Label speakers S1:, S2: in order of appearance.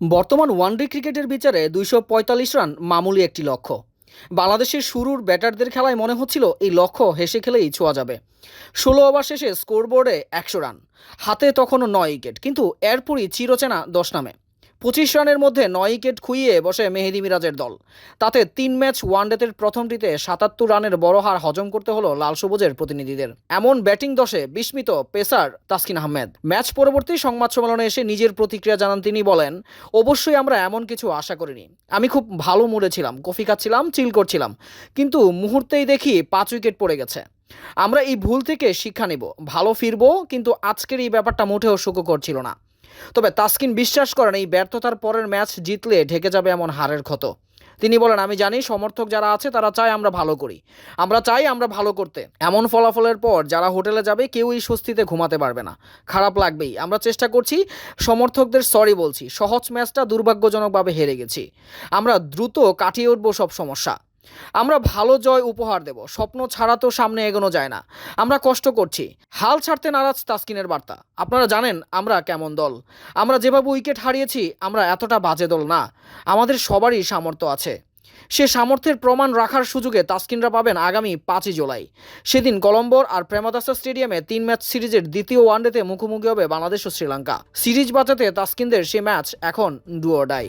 S1: বর্তমান ওয়ানডে ক্রিকেটের বিচারে দুইশো পঁয়তাল্লিশ রান মামুলি একটি লক্ষ্য। বাংলাদেশের শুরুর ব্যাটারদের খেলায় মনে হচ্ছিল এই লক্ষ্য হেসে খেলেই ছোঁয়া যাবে। ষোলো ওভার শেষে স্কোরবোর্ডে একশো রান, হাতে তখনও নয় উইকেট, কিন্তু এরপরই চিরচেনা দশ নামে। পঁচিশ রানের মধ্যে নয় উইকেট খুইয়ে বসে মেহেদি মিরাজের দল। তাতে তিন ম্যাচ ওয়ানডেতের প্রথমটিতে সাতাত্তর রানের বড় হার হজম করতে হলো লাল সবুজের প্রতিনিধিদের। এমন ব্যাটিং দশে বিস্মিত পেসার তাসকিন আহমেদ। ম্যাচ পরবর্তী সংবাদ সম্মেলনে এসে নিজের প্রতিক্রিয়া জানান তিনি বলেন, অবশ্যই আমরা এমন কিছু আশা করিনি। আমি খুব ভালো মুডে ছিলাম, কফি খাচ্ছিলাম, চিল করছিলাম। কিন্তু মুহূর্তেই দেখি পাঁচ উইকেট পড়ে গেছে। আমরা এই ভুল থেকে শিক্ষা নেব। ভালো ফিরবো, কিন্তু আজকের এই ব্যাপারটা মোটেও সুখকর ছিল না। তবে তাসকিন বিশ্বাস করেন এই ব্যর্থতার পরের ম্যাচ জিতলে ঢেকে যাবে এমন হারের ক্ষত। তিনি বলেন, আমি জানি সমর্থক যারা আছে, তারা চায় আমরা ভালো করি। আমরা চাই আমরা ভালো করতে। এমন ফলাফলের পর যারা হোটেলে যাবে, কেউই স্বস্তিতে ঘুমাতে পারবে না। খারাপ লাগবেই। আমরা চেষ্টা করছি সমর্থকদের সরি বলছি। সহজ ম্যাচটা দুর্ভাগ্যজনকভাবে হেরে গেছি। আমরা দ্রুত কাটিয়ে উঠবো সব সমস্যা। আমরা ভালো জয় উপহার দেব, স্বপ্ন ছাড়া তো সামনে এগোনো যায় না। আমরা কষ্ট করছি। হাল ছাড়তে নারাজ তাসকিনের বার্তা। আপনারা জানেন আমরা কেমন দল। আমরা যেভাবে উইকেট হারিয়েছি, আমরা এতটা বাজে দল না। আমাদের সবারই সামর্থ্য আছে। সে সামর্থ্যের প্রমাণ রাখার সুযোগে তাসকিনরা পাবেন আগামী পাঁচই জুলাই। সেদিন কলম্বোর আর প্রেমাদাসা স্টেডিয়ামে তিন ম্যাচ সিরিজের দ্বিতীয় ওয়ানডেতে মুখোমুখি হবে বাংলাদেশ ও শ্রীলঙ্কা। সিরিজ বাঁচাতে তাসকিনদের সে ম্যাচ এখন ডুও ডাই।